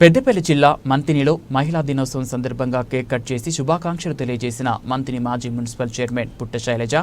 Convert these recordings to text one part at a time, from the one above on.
పెద్దపల్లి జిల్లా మంతినిలో మహిళా దినోత్సవం సందర్భంగా కేక్ కట్ చేసి శుభాకాంక్షలు తెలియజేసిన మంతిని మాజీ మున్సిపల్ చైర్మన్ పుట్ట శైలజ.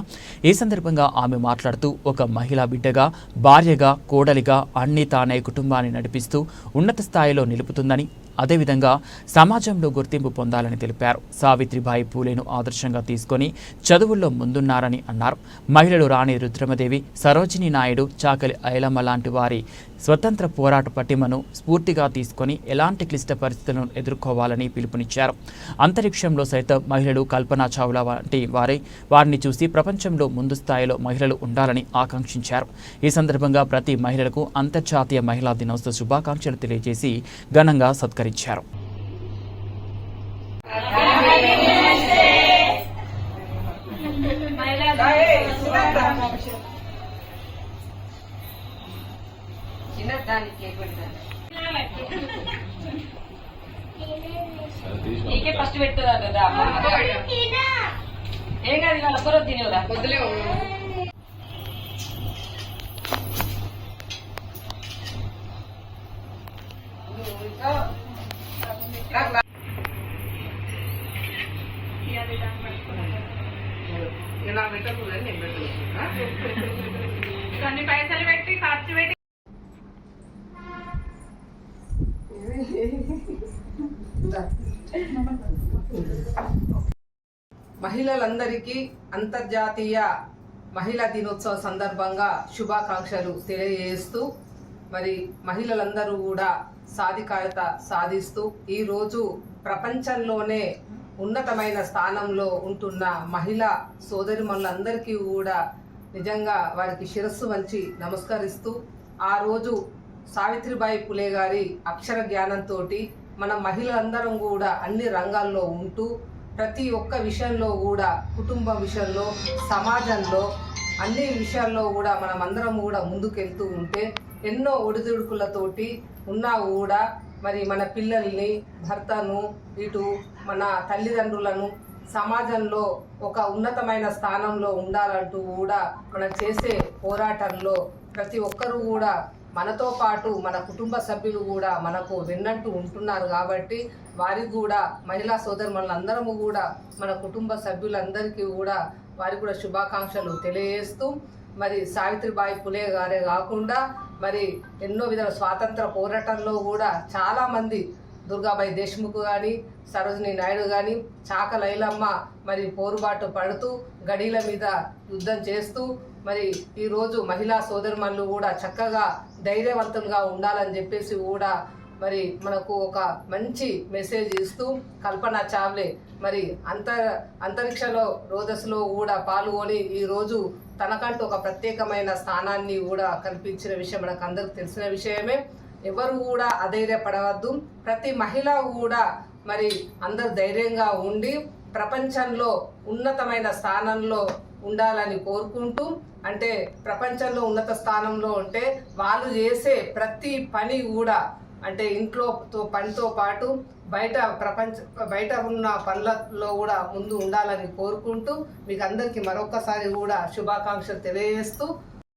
ఈ సందర్భంగా ఆమె మాట్లాడుతూ ఒక మహిళా బిడ్డగా భార్యగా కోడలిగా అన్ని తానే కుటుంబాన్ని నడిపిస్తూ ఉన్నత స్థాయిలో నిలుపుతుందని అదేవిధంగా సమాజంలో గుర్తింపు పొందాలని తెలిపారు. సావిత్రిబాయి పూలేను ఆదర్శంగా తీసుకొని చదువుల్లో ముందున్నారని అన్నారు. మహిళలు రాణి రుద్రమదేవి సరోజిని నాయుడు చాకలి ఐలమ్మ లాంటి వారి స్వతంత్ర పోరాట పటిమను స్ఫూర్తిగా తీసుకొని ఎలాంటి క్లిష్ట పరిస్థితులను ఎదుర్కోవాలని పిలుపునిచ్చారు. అంతరిక్షంలో సైతం మహిళలు కల్పనా చావ్లా వంటి వారి వారిని చూసి ప్రపంచంలో ముందు స్థాయిలో మహిళలు ఉండాలని ఆకాంక్షించారు. ఈ సందర్భంగా ప్రతి మహిళలకు అంతర్జాతీయ మహిళా దినోత్సవ శుభాకాంక్షలు తెలియజేసి ఘనంగా సత్కరించారు. చిన్న దానికి కేక్ పెడతాను నీకే ఫస్ట్ పెడుతుందా కదా ఏం కాదు ఇవాళ ఒక్కరోజు తినేవరా? పొద్దులే ఇలా నేను కొన్ని పైసలు పెట్టి ఖర్చు పెట్టి. మహిళలందరికీ అంతర్జాతీయ మహిళా దినోత్సవ సందర్భంగా శుభాకాంక్షలు తెలియజేస్తూ మరి మహిళలందరూ కూడా సాధికారత సాధిస్తూ ఈరోజు ప్రపంచంలోనే ఉన్నతమైన స్థానంలో ఉంటున్న మహిళా సోదరిమణులందరికీ కూడా నిజంగా వారికి శిరస్సు వంచి నమస్కరిస్తూ ఆ రోజు సావిత్రిబాయి పులే గారి అక్షర జ్ఞానంతో మన మహిళలందరం కూడా అన్ని రంగాల్లో ఉంటూ ప్రతి ఒక్క విషయంలో కూడా కుటుంబ విషయంలో సమాజంలో అన్ని విషయాల్లో కూడా మనం అందరం కూడా ముందుకెళ్తూ ఉంటే ఎన్నో ఒడిదుడుకులతోటి ఉన్నా కూడా మరి మన పిల్లల్ని భర్తను ఇటు మన తల్లిదండ్రులను సమాజంలో ఒక ఉన్నతమైన స్థానంలో ఉండాలంటూ కూడా మనం చేసే పోరాటంలో ప్రతి ఒక్కరూ కూడా మనతో పాటు మన కుటుంబ సభ్యులు కూడా మనకు విన్నట్టు ఉంటున్నారు కాబట్టి వారికి కూడా మహిళా సోదరులందరము కూడా మన కుటుంబ సభ్యులందరికీ కూడా వారికి కూడా శుభాకాంక్షలు తెలియజేస్తూ మరి సావిత్రిబాయి పులే గారే కాకుండా మరి ఎన్నో విధాల స్వాతంత్ర పోరాటంలో కూడా చాలామంది దుర్గాబాయి దేశ్ముఖ్ కానీ సరోజిని నాయుడు కానీ చాక లైలమ్మ మరి పోరుబాటు పడుతూ గడీల మీద యుద్ధం చేస్తూ మరి ఈరోజు మహిళా సోదరుమణులు కూడా చక్కగా ధైర్యవంతులుగా ఉండాలని చెప్పేసి కూడా మరి మనకు ఒక మంచి మెసేజ్ ఇస్తూ కల్పన చావ్లే. మరి అంతర్ అంతరిక్షలో రోజస్లో కూడా పాల్గొని ఈరోజు తనకంటూ ఒక ప్రత్యేకమైన స్థానాన్ని కూడా కల్పించిన విషయం మనకు అందరికి తెలిసిన విషయమే. ఎవరు కూడా అధైర్యపడవద్దు. ప్రతి మహిళ కూడా మరి అందరు ధైర్యంగా ఉండి ప్రపంచంలో ఉన్నతమైన స్థానంలో ఉండాలని కోరుకుంటూ అంటే ప్రపంచంలో ఉన్నత స్థానంలో ఉంటే వాళ్ళు చేసే ప్రతి పని కూడా అంటే ఇంట్లోతో పనితో పాటు బయట ప్రపంచ బయట ఉన్న పనులలో కూడా ముందు ఉండాలని కోరుకుంటూ మీకు అందరికీ మరొకసారి కూడా శుభాకాంక్షలు తెలియజేస్తూ